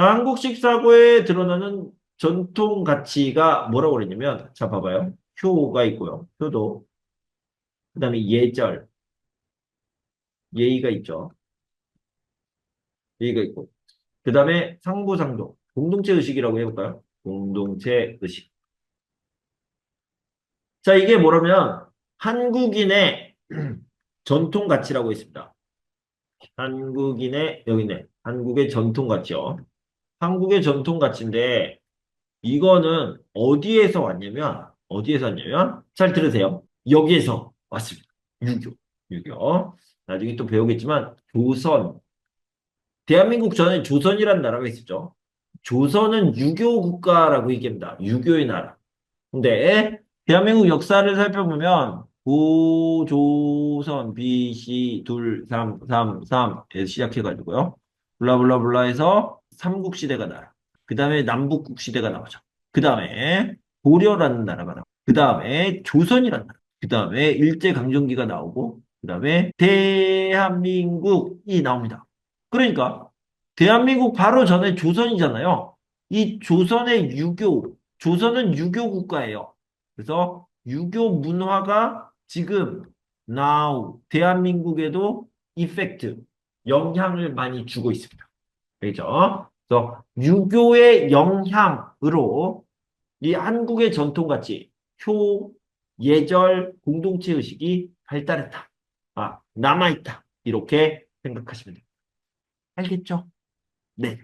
자, 한국식 사고에 드러나는 전통 가치가 뭐라고 그랬냐면, 자, 봐봐요. 효가 있고요. 효도. 그 다음에 예절. 예의가 있죠. 예의가 있고. 그 다음에 상부상조. 공동체 의식이라고 해볼까요? 공동체 의식. 자, 이게 뭐라면, 한국인의 전통 가치라고 있습니다. 한국인의, 여기 있네. 한국의 전통 가치요. 한국의 전통 가치인데, 이거는 어디에서 왔냐면, 어디에서 왔냐면, 잘 들으세요. 여기에서 왔습니다. 유교. 유교. 나중에 또 배우겠지만, 조선. 대한민국 전에 조선이라는 나라가 있었죠. 조선은 유교 국가라고 얘기합니다. 유교의 나라. 근데, 대한민국 역사를 살펴보면, 고조선 BC 둘, 3, 3, 3에서 시작해가지고요. 블라블라블라 해서 삼국 시대가 나라. 그 다음에 남북국 시대가 나오죠. 그 다음에 고려라는 나라가 나오고, 그 다음에 조선이라는 나라. 그 다음에 일제강점기가 나오고, 그 다음에 대한민국이 나옵니다. 그러니까 대한민국 바로 전에 조선이잖아요. 이 조선의 유교, 조선은 유교 국가예요. 그래서 유교 문화가 지금 now 대한민국에도 이펙트 영향을 많이 주고 있습니다. 그렇죠? 그래서 유교의 영향으로 이 한국의 전통 가치, 효, 예절, 공동체 의식이 발달했다. 아, 남아있다. 이렇게 생각하시면 됩니다. 알겠죠? 네.